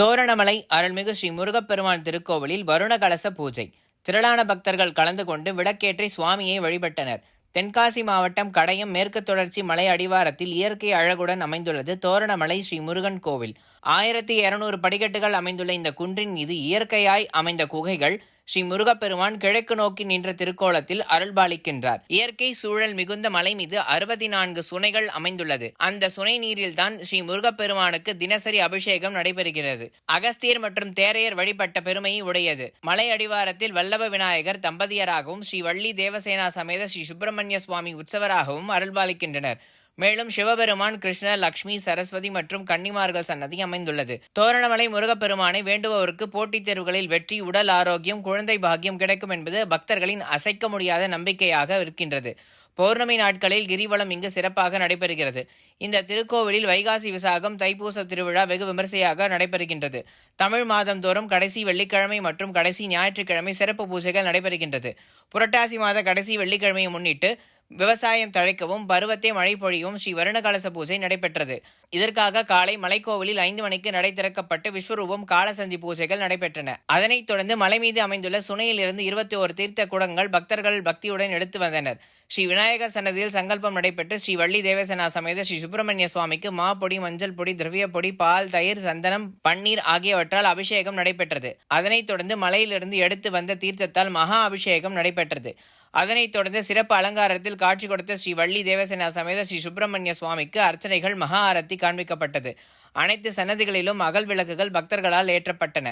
தோரணமலை அருள்மிகு ஸ்ரீ முருகப்பெருமான் திருக்கோவிலில் வருண கலச பூஜை. திரளான பக்தர்கள் கலந்து கொண்டு விளக்கேற்றி சுவாமியை வழிபட்டனர். தென்காசி மாவட்டம் கடையம் மேற்கு தொடர்ச்சி மலை அடிவாரத்தில் இயற்கை அழகுடன் அமைந்துள்ளது தோரணமலை ஸ்ரீ முருகன் கோவில். ஆயிரத்தி இருநூறு படிக்கட்டுகள் அமைந்துள்ள இந்த குன்றின் மீது இயற்கையாய் அமைந்த குகைகள் ஸ்ரீ முருகப்பெருமான் கிழக்கு நோக்கி நின்ற திருக்கோலத்தில் அருள்பாலிக்கின்றார். இயற்கை சூழல் மிகுந்த மலை மீது அறுபத்தி நான்கு சுனைகள் அமைந்துள்ளது. அந்த சுனை நீரில்தான் ஸ்ரீ முருகப்பெருமானுக்கு தினசரி அபிஷேகம் நடைபெறுகிறது. அகஸ்தியர் மற்றும் தேரையர் வழிபட்ட பெருமையை உடையது. மலை அடிவாரத்தில் வல்லப விநாயகர் தம்பதியராகவும் ஸ்ரீ வள்ளி தேவசேனா சமேத ஸ்ரீ சுப்பிரமணிய சுவாமி உற்சவராகவும் அருள்பாலிக்கின்றனர். மேலும் சிவபெருமான் கிருஷ்ணர் லக்ஷ்மி சரஸ்வதி மற்றும் கன்னிமார்கள் சன்னதி அமைந்துள்ளது. தோரணமலை முருகப்பெருமானை வேண்டுபவருக்கு போட்டித் தேர்வுகளில் வெற்றி உடல் ஆரோக்கியம் குழந்தை பாக்கியம் கிடைக்கும் என்பது பக்தர்களின் அசைக்க முடியாத நம்பிக்கையாக இருக்கின்றது. பௌர்ணமி நாட்களில் கிரிவலம் இங்கு சிறப்பாக நடைபெறுகிறது. இந்த திருக்கோவிலில் வைகாசி விசாகம் தைப்பூச திருவிழா வெகு விமர்சையாக நடைபெறுகின்றது. தமிழ் மாதந்தோறும் கடைசி வெள்ளிக்கிழமை மற்றும் கடைசி ஞாயிற்றுக்கிழமை சிறப்பு பூஜைகள் நடைபெறுகின்றது. புரட்டாசி மாத கடைசி வெள்ளிக்கிழமையை முன்னிட்டு விவசாயம் தழைக்கவும் பருவத்தை மழை பொழியவும் ஸ்ரீ வருணகலச பூஜை நடைபெற்றது. இதற்காக காலை மலைக்கோவிலில் ஐந்து மணிக்கு நடை திறக்கப்பட்டு விஸ்வரூபம் காலசந்தி பூஜைகள் நடைபெற்றன. அதனைத் தொடர்ந்து மலை மீது அமைந்துள்ள சுனையில் இருந்து இருபத்தி ஒரு தீர்த்த குடங்கள் பக்தர்கள் பக்தியுடன் எடுத்து வந்தனர். ஸ்ரீ விநாயகர் சன்னதியில் சங்கல்பம் நடைபெற்று ஸ்ரீ வள்ளி தேவசனா சமேத ஸ்ரீ சுப்பிரமணிய சுவாமிக்கு மா பொடி மஞ்சள் பொடி திரவிய பொடி பால் தயிர் சந்தனம் பன்னீர் ஆகியவற்றால் அபிஷேகம் நடைபெற்றது. அதனைத் தொடர்ந்து மலையிலிருந்து எடுத்து வந்த தீர்த்தத்தால் மகா அபிஷேகம் நடைபெற்றது. அதனைத் தொடர்ந்து சிறப்பு அலங்காரத்தில் காட்சி கொடுத்த ஸ்ரீ வள்ளி தேவசேனா சமேத ஸ்ரீ சுப்பிரமணிய சுவாமிக்கு அர்ச்சனைகள் மகா ஆரத்தி காண்பிக்கப்பட்டது. அனைத்து சன்னதிகளிலும் அகல் விளக்குகள் பக்தர்களால் ஏற்றப்பட்டன.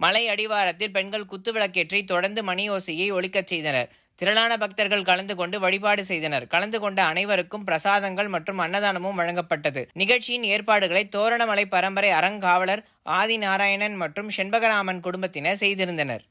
மலை அடிவாரத்தில் பெண்கள் குத்துவிளக்கேற்றி தொடர்ந்து மணி ஓசையை ஒழிக்கச் செய்தனர். திரளான பக்தர்கள் கலந்து கொண்டு வழிபாடு செய்தனர். கலந்து கொண்ட அனைவருக்கும் பிரசாதங்கள் மற்றும் அன்னதானமும் வழங்கப்பட்டது. நிகழ்ச்சியின் ஏற்பாடுகளை தோரணமலை பரம்பரை அறங்காவலர் ஆதி நாராயணன் மற்றும் செண்பகராமன் குடும்பத்தினர் செய்திருந்தனர்.